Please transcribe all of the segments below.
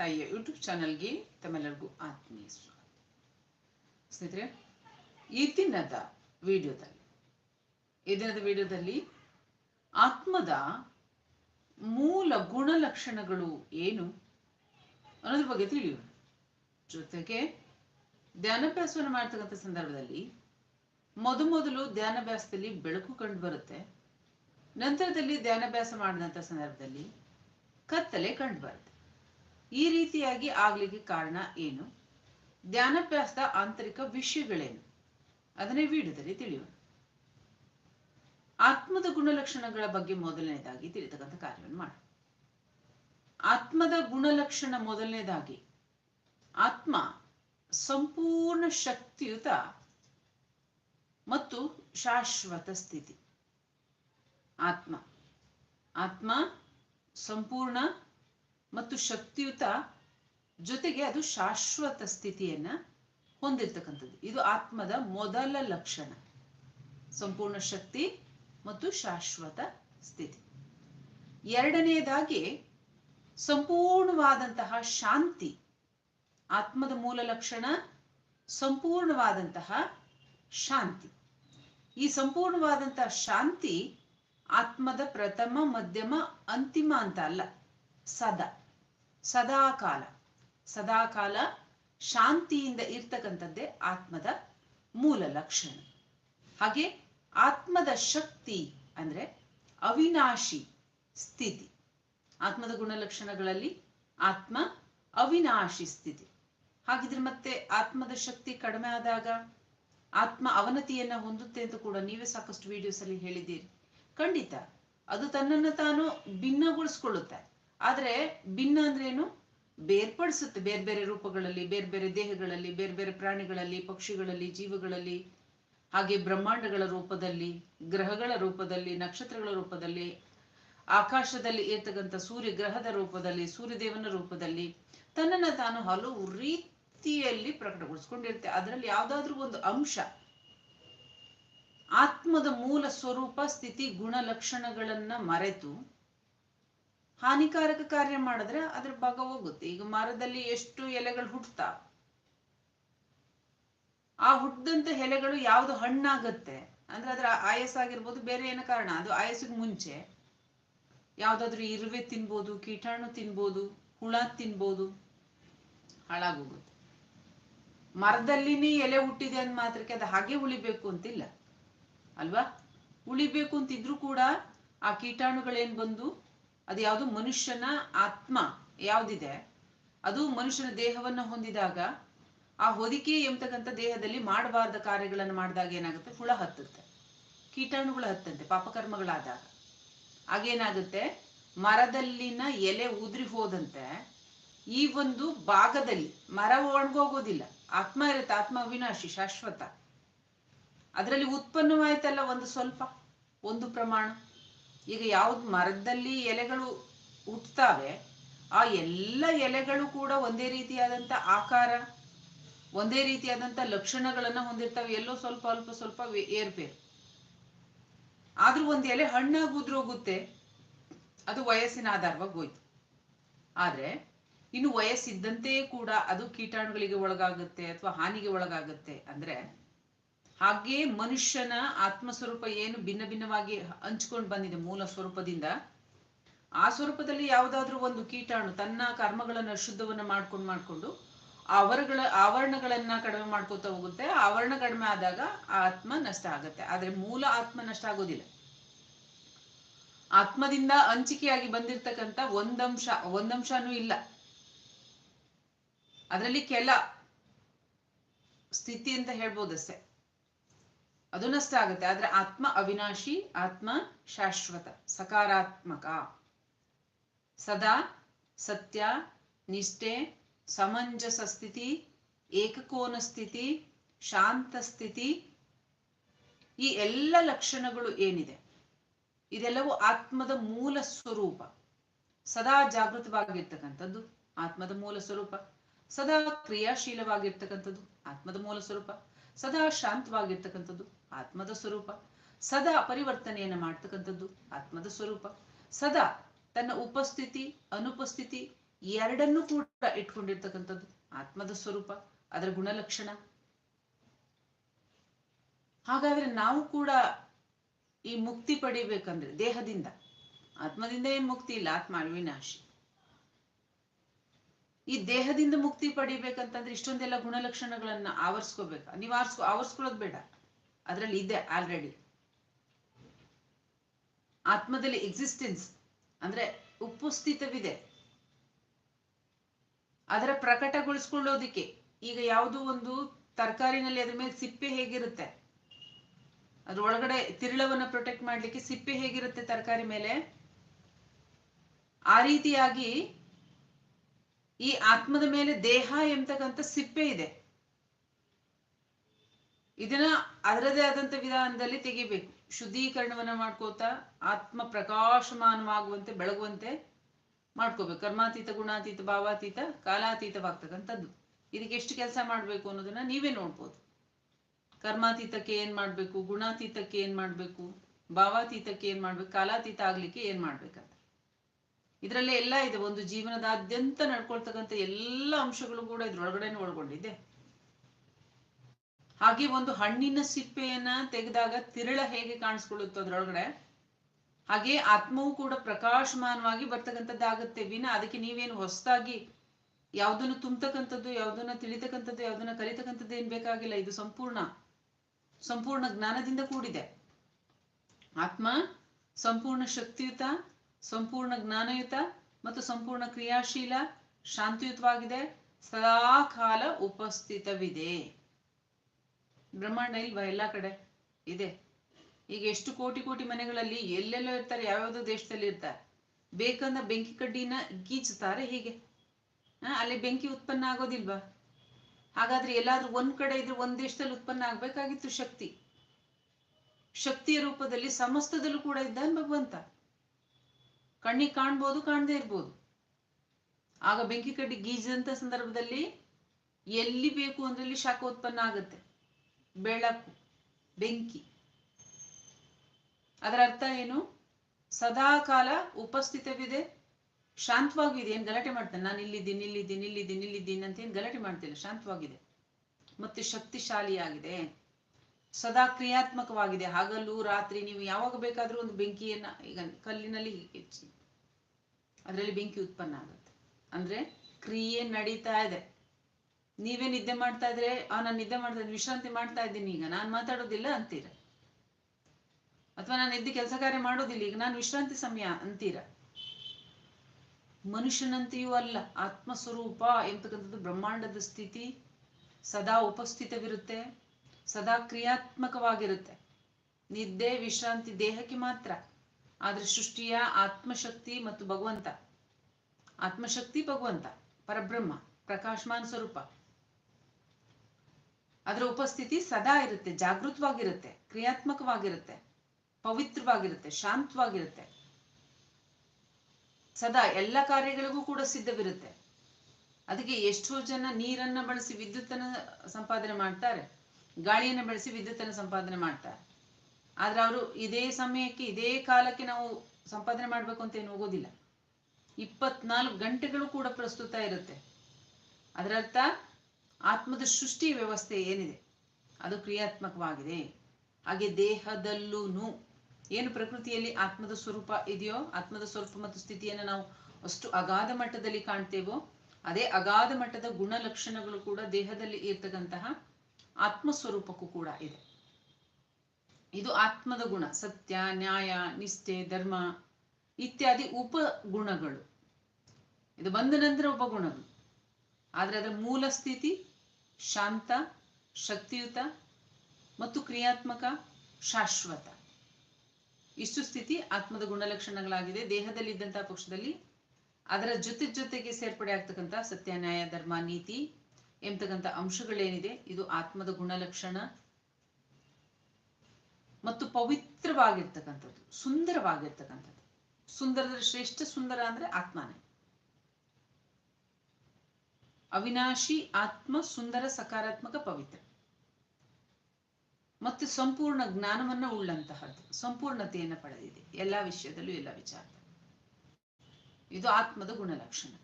ತಾಯಿಯ ಯೂಟ್ಯೂಬ್ ಚಾನಲ್ಗೆ ತಮ್ಮೆಲ್ಲರಿಗೂ ಆತ್ಮೀಯ ಸ್ವಾಗತ. ಸ್ನೇಹಿತರೆ, ಈ ದಿನದ ವಿಡಿಯೋದಲ್ಲಿ, ಈ ದಿನದ ವಿಡಿಯೋದಲ್ಲಿ ಆತ್ಮದ ಮೂಲ ಗುಣಲಕ್ಷಣಗಳು ಏನು ಅನ್ನೋದ್ರ ಬಗ್ಗೆ ತಿಳಿಯೋಣ. ಜೊತೆಗೆ ಧ್ಯಾನಾಭ್ಯಾಸವನ್ನು ಮಾಡ್ತಕ್ಕಂಥ ಸಂದರ್ಭದಲ್ಲಿ ಮೊದಮೊದಲು ಧ್ಯಾನಾಭ್ಯಾಸದಲ್ಲಿ ಬೆಳಕು ಕಂಡು ಬರುತ್ತೆ ನಂತರದಲ್ಲಿ ಧ್ಯಾನಾಭ್ಯಾಸ ಮಾಡಿದಂಥ ಸಂದರ್ಭದಲ್ಲಿ ಕತ್ತಲೆ ಕಂಡು ಬರುತ್ತೆ ಈ ರೀತಿಯಾಗಿ ಆಗ್ಲಿಕ್ಕೆ ಕಾರಣ ಏನು? ಧ್ಯಾನಾಭ್ಯಾಸದ ಆಂತರಿಕ ವಿಷಯಗಳೇನು? ಅದನ್ನೇ ವಿಡಿಯೋದಲ್ಲಿ ತಿಳಿಯೋಣ. ಆತ್ಮದ ಗುಣಲಕ್ಷಣಗಳ ಬಗ್ಗೆ ಮೊದಲನೇದಾಗಿ ತಿಳಿತಕ್ಕಂಥ ಕಾರ್ಯವನ್ನು ಮಾಡ ಆತ್ಮದ ಗುಣಲಕ್ಷಣ ಮೊದಲನೇದಾಗಿ, ಆತ್ಮ ಸಂಪೂರ್ಣ ಶಕ್ತಿಯುತ ಮತ್ತು ಶಾಶ್ವತ ಸ್ಥಿತಿ. ಆತ್ಮ ಆತ್ಮ ಸಂಪೂರ್ಣ ಮತ್ತು ಶಕ್ತಿಯುತ ಜೊತೆಗೆ ಅದು ಶಾಶ್ವತ ಸ್ಥಿತಿಯನ್ನ ಹೊಂದಿರ್ತಕ್ಕಂಥದ್ದು. ಇದು ಆತ್ಮದ ಮೊದಲ ಲಕ್ಷಣ. ಸಂಪೂರ್ಣ ಶಕ್ತಿ ಮತ್ತು ಶಾಶ್ವತ ಸ್ಥಿತಿ. ಎರಡನೆಯದಾಗಿ ಸಂಪೂರ್ಣವಾದಂತಹ ಶಾಂತಿ. ಆತ್ಮದ ಮೂಲ ಲಕ್ಷಣ ಸಂಪೂರ್ಣವಾದಂತಹ ಶಾಂತಿ. ಈ ಸಂಪೂರ್ಣವಾದಂತಹ ಶಾಂತಿ ಆತ್ಮದ ಪ್ರಥಮ, ಮಧ್ಯಮ, ಅಂತಿಮ ಅಂತ ಅಲ್ಲ. ಸದಾ, ಸದಾಕಾಲ ಸದಾಕಾಲ ಶಾಂತಿಯಿಂದ ಇರ್ತಕ್ಕಂಥದ್ದೇ ಆತ್ಮದ ಮೂಲ ಲಕ್ಷಣ. ಹಾಗೆ ಆತ್ಮದ ಶಕ್ತಿ ಅಂದ್ರೆ ಅವಿನಾಶಿ ಸ್ಥಿತಿ. ಆತ್ಮದ ಗುಣಲಕ್ಷಣಗಳಲ್ಲಿ ಆತ್ಮ ಅವಿನಾಶಿ ಸ್ಥಿತಿ. ಹಾಗಿದ್ರೆ ಮತ್ತೆ ಆತ್ಮದ ಶಕ್ತಿ ಕಡಿಮೆ ಆದಾಗ ಆತ್ಮ ಅವನತಿಯನ್ನ ಹೊಂದುತ್ತೆ ಅಂತ ಕೂಡ ನೀವೇ ಸಾಕಷ್ಟು ವಿಡಿಯೋಸ್ ಅಲ್ಲಿ ಹೇಳಿದ್ದೀರಿ. ಖಂಡಿತ, ಅದು ತನ್ನನ್ನು ತಾನು ಭಿನ್ನಗೊಳಿಸ್ಕೊಳ್ಳುತ್ತೆ. ಆದ್ರೆ ಭಿನ್ನ ಅಂದ್ರೆ ಏನು? ಬೇರ್ಪಡಿಸುತ್ತೆ ಬೇರೆ ಬೇರೆ ರೂಪಗಳಲ್ಲಿ, ಬೇರೆ ಬೇರೆ ದೇಹಗಳಲ್ಲಿ, ಬೇರೆ ಬೇರೆ ಪ್ರಾಣಿಗಳಲ್ಲಿ, ಪಕ್ಷಿಗಳಲ್ಲಿ, ಜೀವಗಳಲ್ಲಿ. ಹಾಗೆ ಬ್ರಹ್ಮಾಂಡಗಳ ರೂಪದಲ್ಲಿ, ಗ್ರಹಗಳ ರೂಪದಲ್ಲಿ, ನಕ್ಷತ್ರಗಳ ರೂಪದಲ್ಲಿ, ಆಕಾಶದಲ್ಲಿ ಇರ್ತಕ್ಕಂಥ ಸೂರ್ಯ ಗ್ರಹದ ರೂಪದಲ್ಲಿ, ಸೂರ್ಯದೇವನ ರೂಪದಲ್ಲಿ ತನ್ನನ್ನ ತಾನು ಹಲವು ರೀತಿಯಲ್ಲಿ ಪ್ರಕಟಗೊಳಿಸ್ಕೊಂಡಿರುತ್ತೆ. ಅದರಲ್ಲಿ ಯಾವ್ದಾದ್ರೂ ಒಂದು ಅಂಶ, ಆತ್ಮದ ಮೂಲ ಸ್ವರೂಪ, ಸ್ಥಿತಿ ಗುಣಲಕ್ಷಣಗಳನ್ನ ಮರೆತು ಹಾನಿಕಾರಕ ಕಾರ್ಯ ಮಾಡಿದ್ರೆ ಅದ್ರ ಭಾಗ ಹೋಗುತ್ತೆ. ಈಗ ಮರದಲ್ಲಿ ಎಷ್ಟು ಎಲೆಗಳು ಹುಟ್ಟತಾ ಆ ಹುಟ್ಟದಂತ ಎಲೆಗಳು ಯಾವ್ದು ಹಣ್ಣಾಗತ್ತೆ? ಅಂದ್ರೆ ಅದರ ಆಯಸ್ ಆಗಿರ್ಬೋದು ಬೇರೆ ಏನೋ ಕಾರಣ? ಅದು ಆಯಸ್ಸಿಗೆ ಮುಂಚೆ. ಯಾವ್ದಾದ್ರು ಇರುವೆ ತಿನ್ಬೋದು, ಕೀಟಾಣು ತಿನ್ಬೋದು, ಹುಳ ತಿನ್ಬೋದು, ಹಾಳಾಗೋಗುತ್ತೆ. ಮರದಲ್ಲಿನೇ ಎಲೆ ಹುಟ್ಟಿದೆ ಅಂದ ಮಾತ್ರಕ್ಕೆ ಅದು ಹಾಗೆ ಉಳಿಬೇಕು ಅಂತಿಲ್ಲ. ಅಲ್ವಾ? ಉಳಿಬೇಕು ಅಂತಿದ್ರು ಕೂಡ ಆ ಕೀಟಾಣುಗಳೇನ್ ಬಂದು ಅದು ಯಾವುದು ಮನುಷ್ಯನ ಆತ್ಮ ಯಾವುದಿದೆ? ಅದು ಮನುಷ್ಯನ ದೇಹವನ್ನು ಹೊಂದಿದಾಗ ಆ ಹೊದಿಕೆ ಎಂಬತಕ್ಕಂಥ ದೇಹದಲ್ಲಿ ಮಾಡಬಾರ್ದ ಕಾರ್ಯಗಳನ್ನು ಮಾಡಿದಾಗ ಏನಾಗುತ್ತೆ? ಹುಳ ಹತ್ತುತ್ತೆ. ಕೀಟಾಣುಗಳು ಹತ್ತಂತೆ, ಪಾಪಕರ್ಮಗಳಾದಾಗ. ಆಗೇನಾಗುತ್ತೆ ಮರದಲ್ಲಿನ ಎಲೆ ಉದುರಿ ಹೋದಂತೆ ಈ ಒಂದು ಭಾಗದಲ್ಲಿ ಮರ ಒಣಗೋಗೋದಿಲ್ಲ. ಆತ್ಮ ಇರುತ್ತೆ, ಆತ್ಮ ವಿನಾಶಿ ಶಾಶ್ವತ. ಅದರಲ್ಲಿ ಉತ್ಪನ್ನವಾಯ್ತಲ್ಲ ಒಂದು ಸ್ವಲ್ಪ, ಒಂದು ಪ್ರಮಾಣ. ಈಗ ಯಾವ್ದು ಮರದಲ್ಲಿ ಎಲೆಗಳು ಹುಟ್ಟುತ್ತವೆ ಆ ಎಲ್ಲ ಎಲೆಗಳು ಕೂಡ ಒಂದೇ ರೀತಿಯಾದಂತ ಆಕಾರ, ಒಂದೇ ರೀತಿಯಾದಂತ ಲಕ್ಷಣಗಳನ್ನ ಹೊಂದಿರ್ತವೆ. ಎಲ್ಲೋ ಸ್ವಲ್ಪ ಅಲ್ಪ ಸ್ವಲ್ಪ ಏರ್ಪೇರು. ಆದ್ರೂ ಒಂದ್ ಎಲೆ ಹಣ್ಣಾಗಿ ಉದ್ರೋಗುತ್ತೆ, ಅದು ವಯಸ್ಸಿನ ಆಧಾರವಾಗಿ ಹೋಯ್ತು. ಆದ್ರೆ ಇನ್ನು ವಯಸ್ಸಿದ್ದಂತೆಯೇ ಕೂಡ ಅದು ಕೀಟಾಣುಗಳಿಗೆ ಒಳಗಾಗುತ್ತೆ ಅಥವಾ ಹಾನಿಗೆ ಒಳಗಾಗುತ್ತೆ. ಅಂದ್ರೆ ಹಾಗೆ ಮನುಷ್ಯನ ಆತ್ಮ ಸ್ವರೂಪ ಏನು ಭಿನ್ನ ಭಿನ್ನವಾಗಿ ಹಂಚ್ಕೊಂಡು ಬಂದಿದೆ ಮೂಲ ಸ್ವರೂಪದಿಂದ, ಆ ಸ್ವರೂಪದಲ್ಲಿ ಯಾವುದಾದ್ರೂ ಒಂದು ಕೀಟಾಣು ತನ್ನ ಕರ್ಮಗಳನ್ನ ಶುದ್ಧವನ್ನ ಮಾಡ್ಕೊಂಡು ಮಾಡ್ಕೊಂಡು ಆವರಗಳ ಆವರಣಗಳನ್ನ ಕಡಿಮೆ ಮಾಡ್ಕೋತಾ ಹೋಗುತ್ತೆ. ಆವರಣ ಕಡಿಮೆ ಆದಾಗ ಆ ಆತ್ಮ ನಷ್ಟ ಆಗುತ್ತೆ. ಆದ್ರೆ ಮೂಲ ಆತ್ಮ ನಷ್ಟ ಆಗೋದಿಲ್ಲ. ಆತ್ಮದಿಂದ ಹಂಚಿಕೆಯಾಗಿ ಬಂದಿರತಕ್ಕಂತ ಒಂದಂಶ, ಒಂದಂಶನೂ ಇಲ್ಲ. ಅದರಲ್ಲಿ ಕೆಲ ಸ್ಥಿತಿ ಅಂತ ಹೇಳ್ಬೋದಷ್ಟೇ. ಅದು ನಷ್ಟ ಆಗುತ್ತೆ. ಆದ್ರೆ ಆತ್ಮ ಅವಿನಾಶಿ, ಆತ್ಮ ಶಾಶ್ವತ, ಸಕಾರಾತ್ಮಕ. ಸದಾ ಸತ್ಯ, ನಿಷ್ಠೆ, ಸಮಂಜಸ ಸ್ಥಿತಿ, ಏಕಕೋನ ಸ್ಥಿತಿ, ಶಾಂತ ಸ್ಥಿತಿ. ಈ ಎಲ್ಲ ಲಕ್ಷಣಗಳು ಏನಿದೆ? ಇದೆಲ್ಲವೂ ಆತ್ಮದ ಮೂಲ ಸ್ವರೂಪ. ಸದಾ ಜಾಗೃತವಾಗಿರ್ತಕ್ಕಂಥದ್ದು ಆತ್ಮದ ಮೂಲ ಸ್ವರೂಪ. ಸದಾ ಕ್ರಿಯಾಶೀಲವಾಗಿರ್ತಕ್ಕಂಥದ್ದು ಆತ್ಮದ ಮೂಲ ಸ್ವರೂಪ. ಸದಾ ಶಾಂತವಾಗಿರ್ತಕ್ಕಂಥದ್ದು, ಆತ್ಮದ ಸ್ವರೂಪ. ಸದಾ ಪರಿವರ್ತನೆಯನ್ನು ಮಾಡ್ತಕ್ಕಂಥದ್ದು, ಆತ್ಮದ ಸ್ವರೂಪ. ಸದಾ ತನ್ನ ಉಪಸ್ಥಿತಿ, ಅನುಪಸ್ಥಿತಿ ಎರಡನ್ನೂ ಕೂಡ ಇಟ್ಕೊಂಡಿರ್ತಕ್ಕಂಥದ್ದು, ಆತ್ಮದ ಸ್ವರೂಪ, ಅದರ ಗುಣಲಕ್ಷಣ. ಹಾಗಾದ್ರೆ ನಾವು ಕೂಡ ಈ ಮುಕ್ತಿ ಪಡಿಬೇಕಂದ್ರೆ ದೇಹದಿಂದ. ಆತ್ಮದಿಂದ ಏನ್ ಮುಕ್ತಿ ಇಲ್ಲ? ಆತ್ಮ ಅವಿನಾಶಿ. ಈ ದೇಹದಿಂದ ಮುಕ್ತಿ ಪಡಿಬೇಕಂತಂದ್ರೆ ಇಷ್ಟೊಂದೆಲ್ಲ ಗುಣಲಕ್ಷಣಗಳನ್ನ ಆವರಿಸ್ಕೋಬೇಕು. ನೀವು ಆವರ್ಸ್ಕೊ, ಆವರಿಸ್ಕೊಳ್ಳೋದು ಬೇಡ. ಅದರಲ್ಲಿ ಇದೆ ಆಲ್ರೆಡಿ ಆತ್ಮದಲ್ಲಿ ಎಕ್ಸಿಸ್ಟೆನ್ಸ್ ಅಂದ್ರೆ ಉಪಸ್ಥಿತವಿದೆ. ಅದರ ಪ್ರಕಟಗೊಳಿಸ್ಕೊಳ್ಳೋದಿಕ್ಕೆ ಈಗ ಯಾವುದೋ ಒಂದು ತರಕಾರಿನಲ್ಲಿ ಅದ್ರ ಮೇಲೆ ಸಿಪ್ಪೆ ಹೇಗಿರುತ್ತೆ? ಅದ್ರ ಒಳಗಡೆ ತಿರುಳವನ್ನ ಪ್ರೊಟೆಕ್ಟ್ ಮಾಡ್ಲಿಕ್ಕೆ ಸಿಪ್ಪೆ ಹೇಗಿರುತ್ತೆ ತರಕಾರಿ ಮೇಲೆ? ಆ ರೀತಿಯಾಗಿ ಈ ಆತ್ಮದ ಮೇಲೆ ದೇಹ ಎಂಬತಕ್ಕಂಥ ಸಿಪ್ಪೆ ಇದೆ. ಇದನ್ನ ಅದರದೇ ಆದಂತ ವಿಧಾನದಲ್ಲಿ ತೆಗಿಬೇಕು. ಶುದ್ಧೀಕರಣವನ್ನ ಮಾಡ್ಕೋತಾ, ಆತ್ಮ ಪ್ರಕಾಶಮಾನವಾಗುವಂತೆ, ಬೆಳಗುವಂತೆ ಮಾಡ್ಕೋಬೇಕು. ಕರ್ಮಾತೀತ, ಗುಣಾತೀತ, ಭಾವಾತೀತ, ಕಾಲಾತೀತವಾಗ್ತಕ್ಕಂಥದ್ದು. ಇದಕ್ಕೆ ಎಷ್ಟು ಕೆಲಸ ಮಾಡ್ಬೇಕು ಅನ್ನೋದನ್ನ ನೀವೇ ನೋಡ್ಬೋದು. ಕರ್ಮಾತೀತಕ್ಕೆ ಏನ್ ಮಾಡ್ಬೇಕು? ಗುಣಾತೀತಕ್ಕೆ ಏನ್ ಮಾಡ್ಬೇಕು? ಭಾವಾತೀತಕ್ಕೆ ಏನ್ ಮಾಡ್ಬೇಕು? ಕಾಲಾತೀತ ಆಗ್ಲಿಕ್ಕೆ ಏನ್ ಮಾಡ್ಬೇಕಂತ ಇದರಲ್ಲಿ ಎಲ್ಲ ಇದೆ. ಒಂದು ಜೀವನದಾದ್ಯಂತ ನಡ್ಕೊಳ್ತಕ್ಕಂಥ ಎಲ್ಲ ಅಂಶಗಳು ಕೂಡ ಇದ್ರೊಳಗಡೆನೆ ಒಳಗೊಂಡಿದೆ ಹಾಗೆ ಒಂದು ಹಣ್ಣಿನ ಸಿಪ್ಪೆಯನ್ನ ತೆಗೆದಾಗ ತಿರಳ ಹೇಗೆ ಕಾಣಿಸ್ಕೊಳ್ಳುತ್ತೋ ಅದ್ರೊಳಗಡೆ, ಹಾಗೆ ಆತ್ಮವು ಕೂಡ ಪ್ರಕಾಶಮಾನವಾಗಿ ಬರ್ತಕ್ಕಂಥದ್ದಾಗುತ್ತೆ. ವಿನ, ಅದಕ್ಕೆ ನೀವೇನು ಹೊಸದಾಗಿ ಯಾವುದನ್ನು ತುಂಬತಕ್ಕಂಥದ್ದು, ಯಾವ್ದನ್ನ ತಿಳಿತಕ್ಕಂಥದ್ದು, ಯಾವ್ದನ್ನ ಕಲಿತಕ್ಕಂಥದ್ದು ಏನ್ ಬೇಕಾಗಿಲ್ಲ. ಇದು ಸಂಪೂರ್ಣ ಸಂಪೂರ್ಣ ಜ್ಞಾನದಿಂದ ಕೂಡಿದೆ. ಆತ್ಮ, ಸಂಪೂರ್ಣ ಶಕ್ತಿಯುತ ಸಂಪೂರ್ಣ ಜ್ಞಾನಯುತ ಮತ್ತು ಸಂಪೂರ್ಣ ಕ್ರಿಯಾಶೀಲ, ಶಾಂತಿಯುತವಾಗಿದೆ. ಸದಾ ಕಾಲ ಉಪಸ್ಥಿತವಿದೆ. ಬ್ರಹ್ಮಾಂಡ ಇಲ್ವಾ? ಎಲ್ಲಾ ಕಡೆ ಇದೆ. ಈಗ ಎಷ್ಟು ಕೋಟಿ ಕೋಟಿ ಮನೆಗಳಲ್ಲಿ ಎಲ್ಲೆಲ್ಲೋ ಇರ್ತಾರೆ, ಯಾವ್ಯಾವ್ದೋ ದೇಶದಲ್ಲಿ ಇರ್ತಾರೆ. ಬೇಕಂದ ಬೆಂಕಿ ಕಡ್ಡಿನ ಗೀಚುತ್ತಾರೆ ಹೀಗೆ. ಅಲ್ಲಿ ಬೆಂಕಿ ಉತ್ಪನ್ನ ಆಗೋದಿಲ್ವಾ? ಹಾಗಾದ್ರೆ ಎಲ್ಲಾದ್ರೂ ಒಂದ್ ಕಡೆ ಇದ್ರೆ ಒಂದ್ ದೇಶದಲ್ಲಿ ಉತ್ಪನ್ನ ಆಗ್ಬೇಕಾಗಿತ್ತು ಶಕ್ತಿ. ಶಕ್ತಿಯ ರೂಪದಲ್ಲಿ ಸಮಸ್ತದಲ್ಲೂ ಕೂಡ ಇದ್ದಾನೆ ಭಗವಂತ. ಕಣ್ಣಿಗೆ ಕಾಣ್ಬೋದು, ಕಾಣದೇ ಇರ್ಬೋದು. ಆಗ ಬೆಂಕಿ ಕಡ್ಡಿ ಗೀಜದಂತ ಸಂದರ್ಭದಲ್ಲಿ ಎಲ್ಲಿ ಬೇಕು ಅಂದ್ರಲ್ಲಿ ಶಾಖ ಉತ್ಪನ್ನ ಆಗುತ್ತೆ. ಬೆಳಕು, ಬೆಂಕಿ. ಅದರ ಅರ್ಥ ಏನು? ಸದಾ ಕಾಲ ಉಪಸ್ಥಿತವಿದೆ ಶಾಂತವಾಗಿದೆ ಏನ್ ಗಲಾಟೆ ಮಾಡ್ತಾನೆ? ನಾನು ಇಲ್ಲಿದ್ದೀನಿ ಇಲ್ಲಿದ್ದೀನಿ ಇಲ್ಲಿದ್ದೀನಿ ಇಲ್ಲಿದ್ದೀನಿ ಅಂತ ಏನು ಗಲಾಟೆ ಮಾಡ್ತಿಲ್ಲ? ಶಾಂತವಾಗಿದೆ. ಮತ್ತೆ ಶಕ್ತಿಶಾಲಿಯಾಗಿದೆ. ಸದಾ ಕ್ರಿಯಾತ್ಮಕವಾಗಿದೆ. ಹಗಲು, ರಾತ್ರಿ ನೀವು ಯಾವಾಗ ಬೇಕಾದ್ರೂ ಒಂದು ಬೆಂಕಿಯನ್ನ, ಈಗ ಕಲ್ಲಿನಲ್ಲಿ ಅದರಲ್ಲಿ ಬೆಂಕಿ ಉತ್ಪನ್ನ ಆಗುತ್ತೆ. ಅಂದ್ರೆ ಕ್ರಿಯೆ ನಡೀತಾ ಇದೆ. ನೀವೇ ನಿದ್ದೆ ಮಾಡ್ತಾ ಇದ್ರೆ, ಆ, ನಾನು ನಿದ್ದೆ ಮಾಡ್ತಾ ವಿಶ್ರಾಂತಿ ಮಾಡ್ತಾ ಇದ್ದೀನಿ, ಈಗ ನಾನು ಮಾತಾಡೋದಿಲ್ಲ ಅಂತೀರ. ಅಥವಾ ನಾನು ಎದ್ದು ಕೆಲಸ ಕಾರ್ಯ ಮಾಡೋದಿಲ್ಲ, ಈಗ ನಾನು ವಿಶ್ರಾಂತಿ ಸಮಯ ಅಂತೀರ. ಮನುಷ್ಯನಂತೆಯೂ ಅಲ್ಲ ಆತ್ಮ ಸ್ವರೂಪ ಎಂತಕ್ಕಂಥದ್ದು ಬ್ರಹ್ಮಾಂಡದ ಸ್ಥಿತಿ ಸದಾ ಉಪಸ್ಥಿತವಿರುತ್ತೆ. ಸದಾ ಕ್ರಿಯಾತ್ಮಕವಾಗಿರುತ್ತೆ. ನಿದ್ದೆ, ವಿಶ್ರಾಂತಿ, ದೇಹಕ್ಕೆ ಮಾತ್ರ. ಆದರೆ ಸೃಷ್ಟಿಯ ಆತ್ಮಶಕ್ತಿ ಮತ್ತು ಭಗವಂತ. ಆತ್ಮಶಕ್ತಿ, ಭಗವಂತ. ಪರಬ್ರಹ್ಮ, ಪ್ರಕಾಶಮಾನ ಸ್ವರೂಪ. ಅದರ ಉಪಸ್ಥಿತಿ ಸದಾ ಇರುತ್ತೆ, ಜಾಗೃತವಾಗಿರುತ್ತೆ, ಕ್ರಿಯಾತ್ಮಕವಾಗಿರುತ್ತೆ, ಪವಿತ್ರವಾಗಿರುತ್ತೆ, ಶಾಂತವಾಗಿರುತ್ತೆ. ಸದಾ ಎಲ್ಲ ಕಾರ್ಯಗಳಿಗೂ ಕೂಡ ಸಿದ್ಧವಿರುತ್ತೆ. ಅದಕ್ಕೆ ಎಷ್ಟೋ ಜನ ನೀರನ್ನ ಬಳಸಿ ವಿದ್ಯುತ್ತನ್ನ ಸಂಪಾದನೆ ಮಾಡ್ತಾರೆ. ಗಾಳಿಯನ್ನ ಬೆಳೆಸಿ ವಿದ್ಯುತ್ತನ್ನು ಸಂಪಾದನೆ ಮಾಡ್ತಾರೆ. ಆದ್ರೆ ಅವರು ಇದೇ ಸಮಯಕ್ಕೆ, ಇದೇ ಕಾಲಕ್ಕೆ ನಾವು ಸಂಪಾದನೆ ಮಾಡಬೇಕು ಅಂತ ಏನು ಹೋಗೋದಿಲ್ಲ. ಇಪ್ಪತ್ನಾಲ್ಕು ಗಂಟೆಗಳು ಕೂಡ ಪ್ರಸ್ತುತ ಇರುತ್ತೆ. ಅದರರ್ಥ ಆತ್ಮದ ಸೃಷ್ಟಿ ವ್ಯವಸ್ಥೆ ಏನಿದೆ? ಅದು ಕ್ರಿಯಾತ್ಮಕವಾಗಿದೆ. ಹಾಗೆ ದೇಹದಲ್ಲೂ ಏನು ಪ್ರಕೃತಿಯಲ್ಲಿ ಆತ್ಮದ ಸ್ವರೂಪ ಇದೆಯೋ, ಆತ್ಮದ ಸ್ವರೂಪ ಮತ್ತು ಸ್ಥಿತಿಯನ್ನು ನಾವು ಅಷ್ಟು ಅಗಾಧ ಮಟ್ಟದಲ್ಲಿ ಕಾಣ್ತೇವೋ, ಅದೇ ಅಗಾಧ ಮಟ್ಟದ ಗುಣಲಕ್ಷಣಗಳು ಕೂಡ ದೇಹದಲ್ಲಿ ಇರ್ತಕ್ಕಂತಹ ಆತ್ಮ ಸ್ವರೂಪಕ್ಕೂ ಕೂಡ ಇದೆ. ಇದು ಆತ್ಮದ ಗುಣ, ಸತ್ಯ, ನ್ಯಾಯ, ನಿಷ್ಠೆ, ಧರ್ಮ ಇತ್ಯಾದಿ ಉಪಗುಣಗಳು. ಇದು ಬಂದ ನಂತರ ಉಪಗುಣಗಳು. ಆದರೆ ಅದರ ಮೂಲ ಸ್ಥಿತಿ ಶಾಂತ, ಶಕ್ತಿಯುತ ಮತ್ತು ಕ್ರಿಯಾತ್ಮಕ, ಶಾಶ್ವತ. ಇಷ್ಟು ಸ್ಥಿತಿ ಆತ್ಮದ ಗುಣಲಕ್ಷಣಗಳಾಗಿದೆ. ದೇಹದಲ್ಲಿ ಇದ್ದಂತಹ ಪಕ್ಷದಲ್ಲಿ ಅದರ ಜೊತೆ ಜೊತೆಗೆ ಸೇರ್ಪಡೆ ಆಗ್ತಕ್ಕಂಥ ಸತ್ಯ, ನ್ಯಾಯ, ಧರ್ಮ, ನೀತಿ ಎಂಬತಕ್ಕಂಥ ಅಂಶಗಳೇನಿದೆ, ಇದು ಆತ್ಮದ ಗುಣಲಕ್ಷಣ ಮತ್ತು ಪವಿತ್ರವಾಗಿರ್ತಕ್ಕಂಥದ್ದು, ಸುಂದರವಾಗಿರ್ತಕ್ಕಂಥದ್ದು. ಸುಂದರದ ಶ್ರೇಷ್ಠ, ಸುಂದರ ಅಂದ್ರೆ ಆತ್ಮನೇ. ಅವಿನಾಶಿ, ಆತ್ಮ, ಸುಂದರ, ಸಕಾರಾತ್ಮಕ, ಪವಿತ್ರ. ಮತ್ತು ಸಂಪೂರ್ಣ ಜ್ಞಾನವನ್ನ ಉಳ್ಳಂತಹದ್ದು, ಸಂಪೂರ್ಣತೆಯನ್ನು ಪಡೆದಿದೆ. ಎಲ್ಲಾ ವಿಷಯದಲ್ಲೂ ಎಲ್ಲ ವಿಚಾರ. ಇದು ಆತ್ಮದ ಗುಣಲಕ್ಷಣ.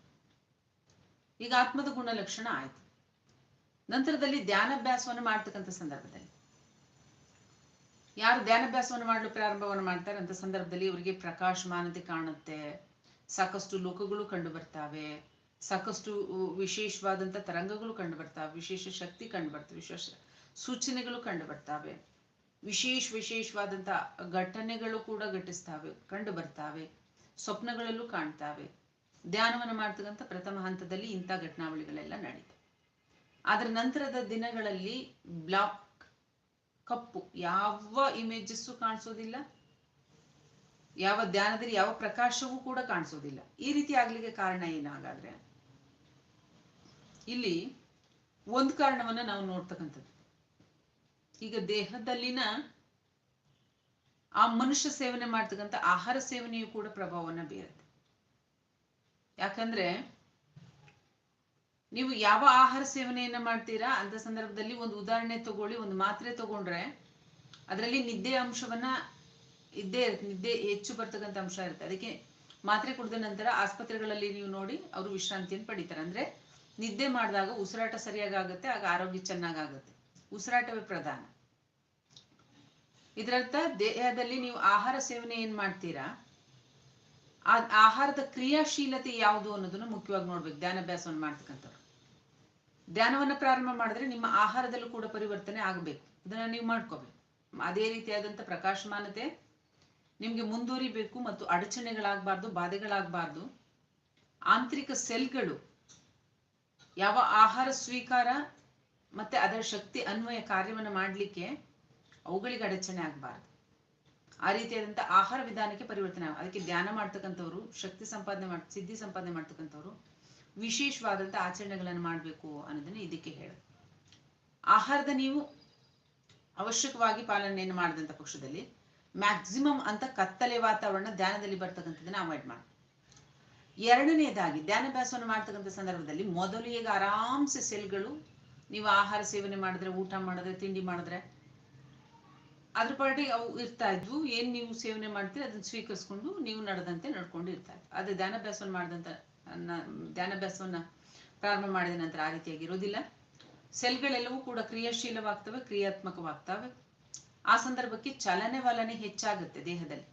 ಈಗ ಆತ್ಮದ ಗುಣಲಕ್ಷಣ ಆಯ್ತು. ನಂತರದಲ್ಲಿ ಧ್ಯಾನಾಭ್ಯಾಸವನ್ನು ಮಾಡ್ತಕ್ಕಂಥ ಸಂದರ್ಭದಲ್ಲಿ. ಯಾರು ಧ್ಯಾನಾಭ್ಯಾಸವನ್ನು ಮಾಡಲು ಪ್ರಾರಂಭವನ್ನು ಮಾಡ್ತಾರೆ ಅಂತ ಸಂದರ್ಭದಲ್ಲಿ ಇವರಿಗೆ ಪ್ರಕಾಶಮಾನತೆ ಕಾಣುತ್ತೆ. ಸಾಕಷ್ಟು ಲೋಕಗಳು ಕಂಡು ಬರ್ತಾವೆ ಸಾಕಷ್ಟು ವಿಶೇಷವಾದಂಥ ತರಂಗಗಳು ಕಂಡು ಬರ್ತಾವೆ ವಿಶೇಷ ಶಕ್ತಿ ಕಂಡು ಬರ್ತವೆ ವಿಶೇಷ ಸೂಚನೆಗಳು ಕಂಡು ಬರ್ತಾವೆ ವಿಶೇಷ ವಿಶೇಷವಾದಂಥ ಘಟನೆಗಳು ಕೂಡ ಘಟಿಸ್ತಾವೆ ಕಂಡು ಬರ್ತಾವೆ ಸ್ವಪ್ನಗಳಲ್ಲೂ ಕಾಣ್ತಾವೆ. ಧ್ಯಾನವನ್ನು ಮಾಡ್ತಕ್ಕಂಥ ಪ್ರಥಮ ಹಂತದಲ್ಲಿ ಇಂಥ ಘಟನಾವಳಿಗಳೆಲ್ಲ ನಡೀತವೆ. ಅದರ ನಂತರದ ದಿನಗಳಲ್ಲಿ ಬ್ಲಾಕ್ ಕಪ್ಪು, ಯಾವ ಇಮೇಜಸ್ಸು ಕಾಣಿಸೋದಿಲ್ಲ. ಯಾವ ಧ್ಯಾನದಲ್ಲಿ ಯಾವ ಪ್ರಕಾಶವೂ ಕೂಡ ಕಾಣಿಸೋದಿಲ್ಲ. ಈ ರೀತಿ ಆಗ್ಲಿಕ್ಕೆ ಕಾರಣ ಏನಾಗಾದ್ರೆ, ಇಲ್ಲಿ ಒಂದು ಕಾರಣವನ್ನ ನಾವು ನೋಡ್ತಕ್ಕಂಥದ್ದು. ಈಗ ದೇಹದಲ್ಲಿನ ಆ ಮನುಷ್ಯ ಸೇವನೆ ಮಾಡ್ತಕ್ಕಂಥ ಆಹಾರ ಸೇವನೆಯು ಕೂಡ ಪ್ರಭಾವವನ್ನ ಬೀರುತ್ತೆ. ಯಾಕಂದ್ರೆ ನೀವು ಯಾವ ಆಹಾರ ಸೇವನೆಯನ್ನ ಮಾಡ್ತೀರಾ? ಅಂತ ಸಂದರ್ಭದಲ್ಲಿ ಒಂದು ಉದಾಹರಣೆ ತಗೊಳ್ಳಿ, ಒಂದು ಮಾತ್ರೆ ತಗೊಂಡ್ರೆ ಅದರಲ್ಲಿ ನಿದ್ದೆ ಅಂಶವನ್ನ ಇದ್ದೇ ಇರುತ್ತೆ, ನಿದ್ದೆ ಹೆಚ್ಚು ಬರ್ತಕ್ಕಂಥ ಅಂಶ ಇರುತ್ತೆ. ಅದಕ್ಕೆ ಮಾತ್ರೆ ಕುಡಿದ ನಂತರ ಆಸ್ಪತ್ರೆಗಳಲ್ಲಿ ನೀವು ನೋಡಿ ಅವರು ವಿಶ್ರಾಂತಿಯನ್ನು ಪಡಿತಾರೆ. ಅಂದ್ರೆ ನಿದ್ದೆ ಮಾಡಿದಾಗ ಉಸಿರಾಟ ಸರಿಯಾಗಿ ಆಗುತ್ತೆ ಆಗ ಆರೋಗ್ಯ ಚೆನ್ನಾಗಾಗುತ್ತೆ. ಉಸಿರಾಟವೇ ಪ್ರಧಾನ. ಇದರರ್ಥ ದೇಹದಲ್ಲಿ ನೀವು ಆಹಾರ ಸೇವನೆ ಏನ್ ಮಾಡ್ತೀರಾ? ಆ ಆಹಾರದ ಕ್ರಿಯಾಶೀಲತೆ ಯಾವುದು ಅನ್ನೋದನ್ನ ಮುಖ್ಯವಾಗಿ ನೋಡ್ಬೇಕು. ಧ್ಯಾನಾಭ್ಯಾಸವನ್ನು ಮಾಡ್ತಕ್ಕಂಥವ್ರು. ಧ್ಯಾನವನ್ನ ಪ್ರಾರಂಭ ಮಾಡಿದ್ರೆ ನಿಮ್ಮ ಆಹಾರದಲ್ಲೂ ಕೂಡ ಪರಿವರ್ತನೆ ಆಗಬೇಕು. ಇದನ್ನ ನೀವು ಮಾಡ್ಕೋಬೇಕು. ಅದೇ ರೀತಿಯಾದಂಥ ಪ್ರಕಾಶಮಾನತೆ, ನಿಮ್ಗೆ ಮುಂದುವರಿಬೇಕು ಮತ್ತು ಅಡಚಣೆಗಳಾಗಬಾರ್ದು, ಬಾಧೆಗಳಾಗಬಾರ್ದು. ಆಂತರಿಕ ಸೆಲ್ಗಳು, ಯಾವ ಆಹಾರ ಸ್ವೀಕಾರ ಮತ್ತೆ ಅದರ ಶಕ್ತಿ ಅನ್ವಯ ಕಾರ್ಯವನ್ನು ಮಾಡಲಿಕ್ಕೆ ಅವುಗಳಿಗೆ ಅಡಚಣೆ ಆಗಬಾರ್ದು. ಆ ರೀತಿಯಾದಂಥ ಆಹಾರ ವಿಧಾನಕ್ಕೆ ಪರಿವರ್ತನೆ ಅದಕ್ಕೆ ಧ್ಯಾನ ಮಾಡ್ತಕ್ಕಂಥವ್ರು, ಶಕ್ತಿ ಸಂಪಾದನೆ ಮಾಡ್, ಸಿದ್ಧಿ ಸಂಪಾದನೆ ಮಾಡ್ತಕ್ಕಂಥವ್ರು ವಿಶೇಷವಾದಂಥ ಆಚರಣೆಗಳನ್ನು ಮಾಡಬೇಕು ಅನ್ನೋದನ್ನ ಇದಕ್ಕೆ ಹೇಳು, ಆಹಾರದ ನೀವು ಅವಶ್ಯಕವಾಗಿ ಪಾಲನೆಯನ್ನು ಮಾಡಿದಂಥ ಪಕ್ಷದಲ್ಲಿ ಮ್ಯಾಕ್ಸಿಮಮ್ ಅಂತ ಕತ್ತಲೆ ವಾತಾವರಣ ಧ್ಯಾನದಲ್ಲಿ ಬರ್ತಕ್ಕಂಥದ್ದನ್ನ ಅವಾಯ್ಡ್ ಮಾಡಿ, ಎರಡನೇದಾಗಿ ಧ್ಯಾನಾಭ್ಯಾಸವನ್ನು ಮಾಡ್ತಕ್ಕಂಥ ಸಂದರ್ಭದಲ್ಲಿ ಮೊದಲು ಈಗ ಆರಾಮ್ಸೆ ಸೆಲ್ಗಳು ನೀವು ಆಹಾರ ಸೇವನೆ ಮಾಡಿದ್ರೆ ಊಟ ಮಾಡಿದ್ರೆ, ತಿಂಡಿ ಮಾಡಿದ್ರೆ ಅದ್ರ ಪಾಟಿ ಅವು ಇರ್ತಾ ಇದ್ವು. ಏನ್ ನೀವು ಸೇವನೆ ಮಾಡ್ತೀರಿ, ಅದನ್ನ ಸ್ವೀಕರಿಸ್ಕೊಂಡು ನೀವು ನಡೆದಂತೆ ನಡ್ಕೊಂಡು ಇರ್ತಾ ಇದ್ವು. ಅದು ಧ್ಯಾನಾಭ್ಯಾಸವನ್ನು ಮಾಡಿದಂತ ಧ್ಯಾನಾಭ್ಯಾಸವನ್ನ ಪ್ರಾರಂಭ ಮಾಡಿದ ನಂತರ ಆ ರೀತಿಯಾಗಿ ಇರೋದಿಲ್ಲ ಸೆಲ್ಗಳೆಲ್ಲವೂ ಕೂಡ ಕ್ರಿಯಾಶೀಲವಾಗ್ತವೆ, ಕ್ರಿಯಾತ್ಮಕವಾಗ್ತವೆ. ಆ ಸಂದರ್ಭಕ್ಕೆ ಚಲನೆ ವಲನೆ ಹೆಚ್ಚಾಗುತ್ತೆ ದೇಹದಲ್ಲಿ.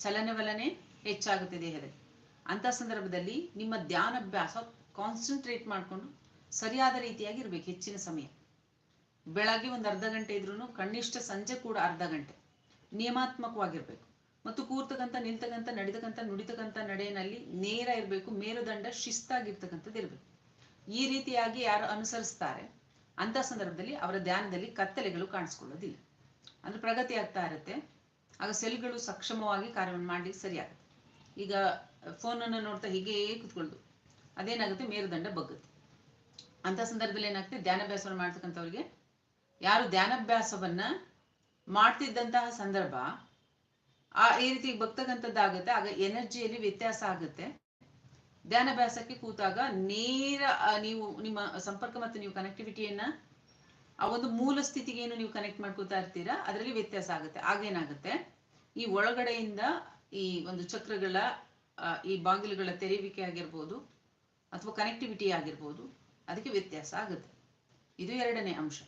ಚಲನೆ ವಲನೆ ಹೆಚ್ಚಾಗುತ್ತೆ ದೇಹದಲ್ಲಿ. ಅಂತ ಸಂದರ್ಭದಲ್ಲಿ ನಿಮ್ಮ ಧ್ಯಾನಾಭ್ಯಾಸ ಕಾನ್ಸಂಟ್ರೇಟ್ ಮಾಡಿಕೊಂಡು ಸರಿಯಾದ ರೀತಿಯಾಗಿ ಇರ್ಬೇಕು, ಹೆಚ್ಚಿನ ಸಮಯ. ಬೆಳಗ್ಗೆ ಒಂದು ಅರ್ಧ ಗಂಟೆ ಇದ್ರೂ ಕನಿಷ್ಠ ಸಂಜೆ ಕೂಡ ಅರ್ಧ ಗಂಟೆ. ನಿಯಮಾತ್ಮಕವಾಗಿರ್ಬೇಕು. ಮತ್ತು ಕೂರ್ತಕ್ಕಂಥ, ನಿಲ್ತಕ್ಕಂಥ, ನಡಿತಕ್ಕಂಥ, ನುಡಿತಕ್ಕಂಥ ನಡೆಯಲ್ಲಿ ನೇರ ಇರಬೇಕು, ಮೇರುದಂಡ ಶಿಸ್ತಾಗಿರ್ತಕ್ಕಂಥದ್ದು ಇರಬೇಕು. ಈ ರೀತಿಯಾಗಿ ಯಾರು ಅನುಸರಿಸ್ತಾರೆ? ಅಂತ ಸಂದರ್ಭದಲ್ಲಿ ಅವರ ಧ್ಯಾನದಲ್ಲಿ ಕತ್ತಲೆಗಳು ಕಾಣಿಸ್ಕೊಳ್ಳೋದಿಲ್ಲ. ಅಂದ್ರೆ ಪ್ರಗತಿ ಆಗ್ತಾ ಇರುತ್ತೆ. ಆಗ ಸೆಲ್ಗಳು ಸಕ್ಷಮವಾಗಿ ಕಾರ್ಯವನ್ನು ಮಾಡಿ ಸರಿಯಾಗುತ್ತೆ. ಈಗ ಫೋನನ್ನು ನೋಡ್ತಾ ಹೀಗೇ ಕುತ್ಕೊಳ್ಳೋದು. ಅದೇನಾಗುತ್ತೆ? ಮೇರುದಂಡ ಬಗ್ಗುತ್ತೆ. ಅಂತ ಸಂದರ್ಭದಲ್ಲಿ ಏನಾಗುತ್ತೆ? ಧ್ಯಾನಾಭ್ಯಾಸವನ್ನು ಮಾಡ್ತಕ್ಕಂಥವ್ರಿಗೆ ಯಾರು ಧ್ಯಾನಾಭ್ಯಾಸವನ್ನ ಮಾಡ್ತಿದ್ದಂತಹ ಸಂದರ್ಭ, ಆ, ಈ ರೀತಿ ಬಗ್ತಕ್ಕಂಥದ್ದಾಗುತ್ತೆ ಆಗ ಎನರ್ಜಿಯಲ್ಲಿ ವ್ಯತ್ಯಾಸ ಆಗುತ್ತೆ. ಧ್ಯಾನಾಭ್ಯಾಸಕ್ಕೆ ಕೂತಾಗ ನೇರ ನೀವು, ನಿಮ್ಮ ಸಂಪರ್ಕ ಮತ್ತು ನೀವು ಕನೆಕ್ಟಿವಿಟಿಯನ್ನ ಆ ಒಂದು ಮೂಲ ಸ್ಥಿತಿಗೆ ಏನು ನೀವು ಕನೆಕ್ಟ್ ಮಾಡ್ಕೊತಾ ಇರ್ತೀರಾ, ಅದರಲ್ಲಿ ವ್ಯತ್ಯಾಸ ಆಗುತ್ತೆ. ಆಗೇನಾಗುತ್ತೆ, ಈ ಒಳಗಡೆಯಿಂದ ಈ ಒಂದು ಚಕ್ರಗಳ ಈ ಬಾಗಿಲುಗಳ ತೆರೆಯುವಿಕೆ ಆಗಿರ್ಬೋದು ಅಥವಾ ಕನೆಕ್ಟಿವಿಟಿ ಆಗಿರ್ಬೋದು, ಅದಕ್ಕೆ ವ್ಯತ್ಯಾಸ ಆಗುತ್ತೆ. ಇದು ಎರಡನೇ ಅಂಶ.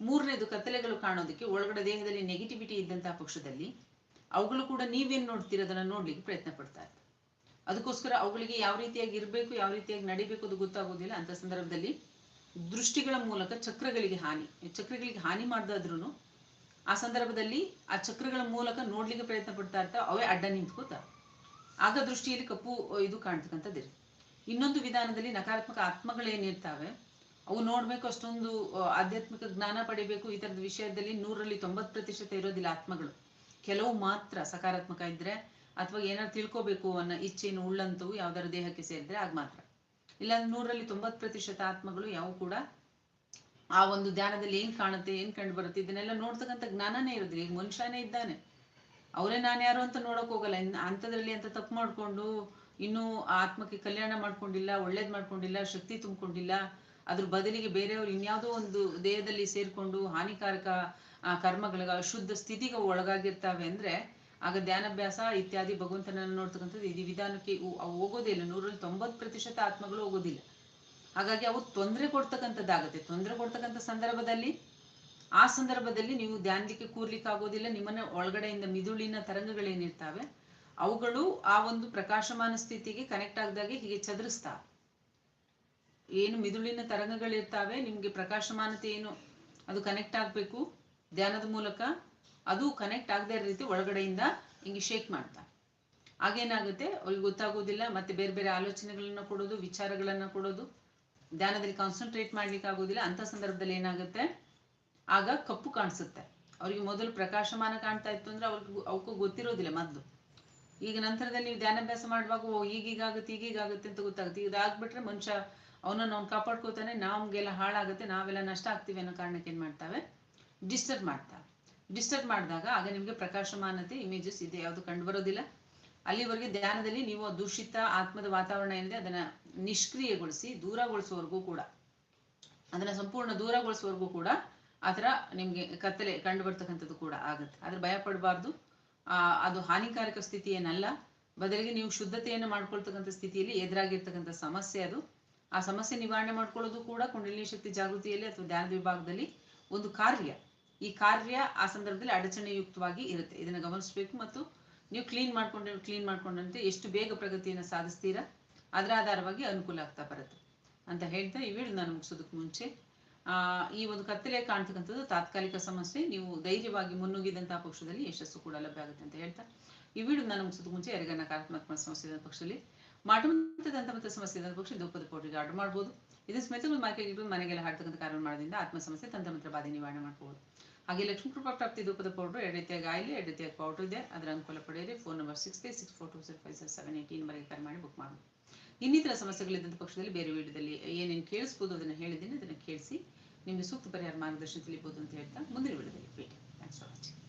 ಮೂರನೇದು ಕತ್ತಲೆಗಳು ಕಾಣೋದಕ್ಕೆ ಒಳಗಡೆ ದೇಹದಲ್ಲಿ ನೆಗೆಟಿವಿಟಿ ಇದ್ದಂತಹ ಪಕ್ಷದಲ್ಲಿ ಅವುಗಳು ಕೂಡ ನೀವೇನ್ ನೋಡ್ತೀರ ಅದನ್ನ ನೋಡ್ಲಿಕ್ಕೆ ಪ್ರಯತ್ನ ಪಡ್ತಾ ಇರ್ತವೆ ಅದಕ್ಕೋಸ್ಕರ ಅವುಗಳಿಗೆ ಯಾವ ರೀತಿಯಾಗಿ ಇರಬೇಕು, ಯಾವ ರೀತಿಯಾಗಿ ನಡಿಬೇಕು ಅದು ಗೊತ್ತಾಗೋದಿಲ್ಲ. ಅಂತ ಸಂದರ್ಭದಲ್ಲಿ ದೃಷ್ಟಿಗಳ ಮೂಲಕ ಚಕ್ರಗಳಿಗೆ ಹಾನಿ ಚಕ್ರಗಳಿಗೆ ಹಾನಿ ಮಾಡ್ದಾದ್ರೂ ಆ ಸಂದರ್ಭದಲ್ಲಿ ಆ ಚಕ್ರಗಳ ಮೂಲಕ ನೋಡ್ಲಿಕ್ಕೆ ಪ್ರಯತ್ನ ಪಡ್ತಾ ಇರ್ತಾವೆ, ಅವೇ ಅಡ್ಡ ನಿಂತ್ಕೋತಾವೆ. ಆಗ ದೃಷ್ಟಿಯಲ್ಲಿ ಕಪ್ಪು ಇದು ಕಾಣ್ತಕ್ಕಂಥದ್ದಿರುತ್ತೆ ಇನ್ನೊಂದು ವಿಧಾನದಲ್ಲಿ ನಕಾರಾತ್ಮಕ ಆತ್ಮಗಳೇನಿರ್ತಾವೆ ಅವು ನೋಡ್ಬೇಕು ಅಷ್ಟೊಂದು ಆಧ್ಯಾತ್ಮಿಕ ಜ್ಞಾನ ಪಡಿಬೇಕು. ಈ ತರದ ವಿಷಯದಲ್ಲಿ ನೂರಲ್ಲಿ ತೊಂಬತ್ ಪ್ರತಿಶತ ಇರೋದಿಲ್ಲ ಆತ್ಮಗಳು. ಕೆಲವು ಮಾತ್ರ ಸಕಾರಾತ್ಮಕ ಇದ್ರೆ ಅಥವಾ ಏನಾದ್ರು ತಿಳ್ಕೋಬೇಕು ಅನ್ನೋ ಇಚ್ಛೆಯನ್ನು ಉಳ್ಳಂತವು ಯಾವ್ದಾದ್ರು ದೇಹಕ್ಕೆ ಸೇರಿದ್ರೆ ಆಗ ಮಾತ್ರ. ಇಲ್ಲ ನೂರಲ್ಲಿ ತೊಂಬತ್ ಪ್ರತಿಶತ ಆತ್ಮಗಳು ಯಾವ ಕೂಡ ಆ ಒಂದು ಧ್ಯಾನದಲ್ಲಿ ಏನ್ ಕಾಣುತ್ತೆ, ಏನ್ ಕಂಡು ಬರುತ್ತೆ, ಇದನ್ನೆಲ್ಲ ನೋಡ್ತಕ್ಕಂಥ ಜ್ಞಾನನೇ ಇರೋದಿಲ್ಲ. ಈಗ ಮನುಷ್ಯನೇ ಇದ್ದಾನೆ. ಅವರೇ ನಾನು ಯಾರು ಅಂತ ನೋಡಕ್ ಹೋಗಲ್ಲ. ಅಂಥದ್ರಲ್ಲಿ ಅಂತ ತಪ್ಪು ಮಾಡ್ಕೊಂಡು ಇನ್ನೂ ಆತ್ಮಕ್ಕೆ ಕಲ್ಯಾಣ ಮಾಡ್ಕೊಂಡಿಲ್ಲ, ಒಳ್ಳೇದ್ ಮಾಡ್ಕೊಂಡಿಲ್ಲ, ಶಕ್ತಿ ತುಂಬಿಕೊಂಡಿಲ್ಲ ಅದ್ರ ಬದಲಿಗೆ ಬೇರೆಯವರು ಇನ್ಯಾವುದೋ ಒಂದು ದೇಹದಲ್ಲಿ ಸೇರಿಕೊಂಡು ಹಾನಿಕಾರಕ ಕರ್ಮಗಳಿಗೆ ಅಶುದ್ಧ ಸ್ಥಿತಿಗೆ ಒಳಗಾಗಿರ್ತಾವೆ ಅಂದ್ರೆ ಆಗ ಧ್ಯಾನಾಭ್ಯಾಸ ಇತ್ಯಾದಿ ಭಗವಂತನನ್ನು ನೋಡ್ತಕ್ಕಂಥದ್ದು ಇದು ವಿಧಾನಕ್ಕೆ ಇವು- ಅವು ಹೋಗೋದೇ ಇಲ್ಲ. ನೂರಲ್ಲಿ ತೊಂಬತ್ತು ಪ್ರತಿಶತ ಆತ್ಮಗಳು ಹೋಗೋದಿಲ್ಲ. ಹಾಗಾಗಿ ಅವು ತೊಂದರೆ ಕೊಡ್ತಕ್ಕಂಥದ್ದಾಗುತ್ತೆ. ತೊಂದರೆ ಕೊಡ್ತಕ್ಕಂಥ ಸಂದರ್ಭದಲ್ಲಿ, ಆ ಸಂದರ್ಭದಲ್ಲಿ ನೀವು ಧ್ಯಾನಕ್ಕೆ ಕೂರ್ಲಿಕ್ಕೆ ಆಗೋದಿಲ್ಲ. ನಿಮ್ಮನ್ನ ಒಳಗಡೆಯಿಂದ ಮಿದುಳಿನ ತರಂಗಗಳೇನಿರ್ತಾವೆ, ಅವುಗಳು ಆ ಒಂದು ಪ್ರಕಾಶಮಾನ ಸ್ಥಿತಿಗೆ ಕನೆಕ್ಟ್ ಆಗದಾಗೆ ಹೀಗೆ ಚದುರಿಸ್ತಾವೆ. ಏನು ಮಿದುಳಿನ ತರಂಗಗಳಿರ್ತಾವೆ ನಿಮಗೆ ಪ್ರಕಾಶಮಾನತೆ ಏನು, ಅದು ಕನೆಕ್ಟ್ ಆಗಬೇಕು, ಧ್ಯಾನದ ಮೂಲಕ, ಅದು ಕನೆಕ್ಟ್ ಆಗದೇ ಇರೋ ರೀತಿ ಒಳಗಡೆಯಿಂದ ಹಿಂಗೆ ಶೇಕ್ ಮಾಡ್ತಾ ಆಗೇನಾಗುತ್ತೆ ಅವ್ರಿಗೆ ಗೊತ್ತಾಗೋದಿಲ್ಲ, ಮತ್ತೆ ಬೇರೆ ಬೇರೆ ಆಲೋಚನೆಗಳನ್ನ ಕೊಡೋದು, ವಿಚಾರಗಳನ್ನ ಕೊಡೋದು, ಧ್ಯಾನದಲ್ಲಿ ಕಾನ್ಸಂಟ್ರೇಟ್ ಮಾಡ್ಲಿಕ್ಕೆ ಆಗೋದಿಲ್ಲ ಅಂತ ಸಂದರ್ಭದಲ್ಲಿ ಏನಾಗುತ್ತೆ? ಆಗ ಕಪ್ಪು ಕಾಣಿಸುತ್ತೆ. ಅವ್ರಿಗೆ ಮೊದಲು ಪ್ರಕಾಶಮಾನ ಕಾಣ್ತಾ ಇತ್ತು ಅಂದ್ರೆ ಅವ್ರಿಗೆ ಅವಕ್ಕೂ ಗೊತ್ತಿರೋದಿಲ್ಲ ಮೊದಲು. ಈಗ ನಂತರದಲ್ಲಿ ನೀವು ಧ್ಯಾನಾಭ್ಯಾಸ ಮಾಡುವಾಗ, ಓ, ಈಗೀಗಾಗುತ್ತೆ ಈಗೀಗಾಗುತ್ತೆ ಅಂತ ಗೊತ್ತಾಗುತ್ತೆ. ಇದಾಗ್ಬಿಟ್ರೆ ಮನುಷ್ಯ ಅವನನ್ನು ಅವ್ನು ಕಾಪಾಡ್ಕೋತಾನೆ ನಮ್ಗೆಲ್ಲ ಹಾಳಾಗುತ್ತೆ, ನಾವೆಲ್ಲ ನಷ್ಟ ಆಗ್ತೀವಿ ಅನ್ನೋ ಕಾರಣಕ್ಕೆ ಏನ್ ಮಾಡ್ತಾವೆ? ಡಿಸ್ಟರ್ಬ್ ಮಾಡ್ತಾವೆ. ಡಿಸ್ಟರ್ಬ್ ಮಾಡಿದಾಗ ಆಗ ನಿಮಗೆ ಪ್ರಕಾಶಮಾನತೆ ಇಮೇಜಸ್ ಇದೆ, ಯಾವುದು ಕಂಡು ಬರೋದಿಲ್ಲ ಅಲ್ಲಿವರೆಗೆ ಧ್ಯಾನದಲ್ಲಿ ನೀವು ದೂಷಿತ ಆತ್ಮದ ವಾತಾವರಣ ಏನಿದೆ, ಅದನ್ನ ನಿಷ್ಕ್ರಿಯಗೊಳಿಸಿ ದೂರಗೊಳಿಸುವವರೆಗೂ ಕೂಡ, ಅದನ್ನ ಸಂಪೂರ್ಣ ದೂರಗೊಳಿಸುವವರೆಗೂ ಕೂಡ ಆ ಥರ ನಿಮ್ಗೆ ಕತ್ತಲೆ ಕಂಡು ಬರ್ತಕ್ಕಂಥದ್ದು ಕೂಡ ಆಗುತ್ತೆ. ಆದ್ರೆ ಭಯ ಪಡಬಾರ್ದು. ಆ, ಅದು ಹಾನಿಕಾರಕ ಸ್ಥಿತಿ ಏನಲ್ಲ. ಬದಲಿಗೆ ನೀವು ಶುದ್ಧತೆಯನ್ನು ಮಾಡ್ಕೊಳ್ತಕ್ಕಂಥ ಸ್ಥಿತಿಯಲ್ಲಿ ಎದುರಾಗಿರ್ತಕ್ಕಂಥ ಸಮಸ್ಯೆ ಅದು. ಆ ಸಮಸ್ಯೆ ನಿವಾರಣೆ ಮಾಡ್ಕೊಳ್ಳೋದು ಕೂಡ ಕುಂಡಲಿನಿ ಶಕ್ತಿ ಜಾಗೃತಿಯಲ್ಲಿ ಅಥವಾ ಧ್ಯಾನದ ವಿಭಾಗದಲ್ಲಿ ಒಂದು ಕಾರ್ಯ. ಈ ಕಾರ್ಯ ಆ ಸಂದರ್ಭದಲ್ಲಿ ಅಡಚಣೆಯುಕ್ತವಾಗಿ ಇರುತ್ತೆ. ಇದನ್ನ ಗಮನಿಸಬೇಕು ಮತ್ತು ನೀವು ಕ್ಲೀನ್ ಮಾಡ್ಕೊಂಡು ಕ್ಲೀನ್ ಮಾಡ್ಕೊಂಡಂತೆ ಎಷ್ಟು ಬೇಗ ಪ್ರಗತಿಯನ್ನು ಸಾಧಿಸ್ತೀರಾ? ಅದರ ಆಧಾರವಾಗಿ ಅನುಕೂಲ ಆಗ್ತಾ ಬರುತ್ತೆ. ಅಂತ ಹೇಳ್ತಾ ಈ ವಿಡಿಯೋ ನಾನು ಮುಗಿಸೋದಕ್ಕೆ ಮುಂಚೆ. ಆ, ಈ ಒಂದು ಕತ್ತಲೆ ಕಾಣ್ತಕ್ಕಂಥದ್ದು ತಾತ್ಕಾಲಿಕ ಸಮಸ್ಯೆ. ನೀವು ಧೈರ್ಯವಾಗಿ ಮುನ್ನುಗ್ಗಿದಂತಹ ಪಕ್ಷದಲ್ಲಿ ಯಶಸ್ಸು ಕೂಡ ಲಭ್ಯ ಆಗುತ್ತೆ ಅಂತ ಹೇಳ್ತಾ. ಈ ವಿಡಿಯೋ ನಾನು ಮುಗಿಸೋದಕ್ಕೆ ಮುಂಚೆ ಯಾರಿಗ ನಕಾರಾತ್ಮಕ ಸಮಸ್ಯೆ ಪಕ್ಷದಲ್ಲಿ ಮಾಟಮಂತ ದಂತಮಂತ ಸಮಸ್ಯೆ ಇದ್ದ ಪಕ್ಷ ಧೂಪದ ಪೌಡ್ರಿಗೆ ಆರ್ಡರ್ ಮಾಡ್ಬೋದು. ಇದು ಸ್ಮೆತಲ್ ಮಾರ್ಕೆಟ್ ಮನೆಗೆಲ್ಲ ಹಾಡ್ತಕ್ಕಂಥ ಕಾರ್ಯ ಮಾಡೋದ್ರಿಂದ ಆತ್ಮ ಸಮಸ್ಯೆ ತಂತ್ರಮಂತ್ರ ಬಾಧೆ ನಿವಾರಣೆ ಮಾಡ್ಬೋದು. ಹಾಗೆ ಲಕ್ಷ್ಮೀ ಕೃಪಾ ಪ್ರಾಪ್ತಿ ಧೂಪದ ಪೌಡರ್ ಎರಡು ರೀತಿಯಾಗಿ ಗಾಯಲಿ ಎರಡು ರೀತಿಯ ಪೌಡರ್ ಇದೆ. ಅದರ ಅನುಕೂಲ ಪಡೆಯಿರಿ. Phone number six three six four two sir five sir seven eighteen ವರೆಗೆ ಕರೆ ಮಾಡಿ ಬುಕ್ ಮಾಡಿ ಇನ್ನಿತರ ಸಮಸ್ಯೆಗಳಿದ್ದಂಥ ಪಕ್ಷದಲ್ಲಿ ಬೇರೆ ವಿಡಿಯೋದಲ್ಲಿ ಏನೇನು ಕೇಳಿಸ್ಬೋದು ಅದನ್ನು ಹೇಳಿದ್ದೀನಿ. ಅದನ್ನು ಕೇಳಿಸಿ ನಿಮಗೆ ಸೂಕ್ತ ಪರಿಹಾರ ಮಾರ್ಗದರ್ಶನ ತಿಳಿಬೋದು ಅಂತ ಹೇಳ್ತಾ ಮುಂದಿನ ವಿಡಿಯೋದಲ್ಲಿ ಭೇಟಿ. Thanks for watching